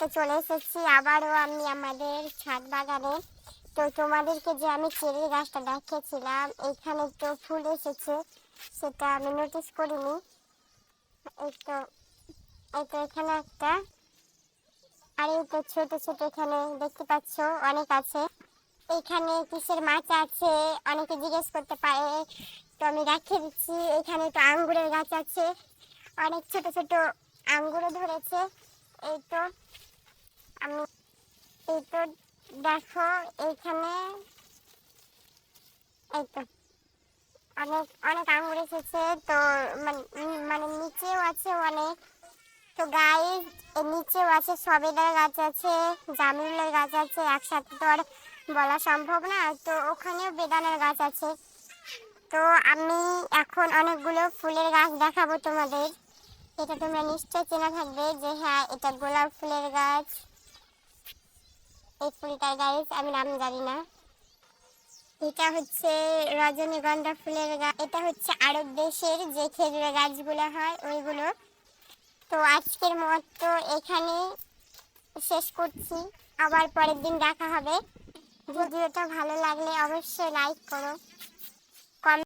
তো চলে এসেছি, আবারও আমি আমাদের ছাদ বাগানে। তো তোমাদেরকে যে আমি চেরি গাছটা দেখিয়েছিলাম, এখানে তো ফুল এসেছে, সেটা আমি নোটিস করিনি। এই তো এই তো এখানে একটা, আর এই তো ছোট ছোট এখানে দেখতে পাচ্ছ, অনেক আছে। এখানে কিসের মাছ আছে, অনেকে জিজ্ঞেস করতে পারে। তো আমি দেখিয়ে দিচ্ছি, এখানে তো আঙ্গুরের গাছ আছে, অনেক ছোট ছোট আঙ্গুরও ধরেছে। এই তো এই তো দেখো, এইখানে এই অনেক অনেক আঙ্গুর এসেছে, তো মানে মানে নিচেও আছে অনেক। তো গায়ে নিচেও আছে সবেদার গাছ আছে, জামরুলের গাছ আছে, একসাথে তো আর বলা সম্ভব না। তো ওখানেও বেদানার গাছ আছে। তো আমি এখন অনেকগুলো ফুলের গাছ দেখাবো তোমাদের। এটা তোমরা নিশ্চয় চেনা থাকবে যে হ্যাঁ এটা গোলাপ ফুলের গাছ। এই ফুলটার গাছ আমি নাম জানি না এটা হচ্ছে রজনীগন্ধা ফুলের গাছ এটা হচ্ছে আরব দেশের যে খেজুরের গাছগুলো হয়, ওইগুলো। তো আজকের মতো এখানে শেষ করছি। আবার পরের দিন দেখা হবে। ভিডিওটা ভালো লাগলে অবশ্যই লাইক করো।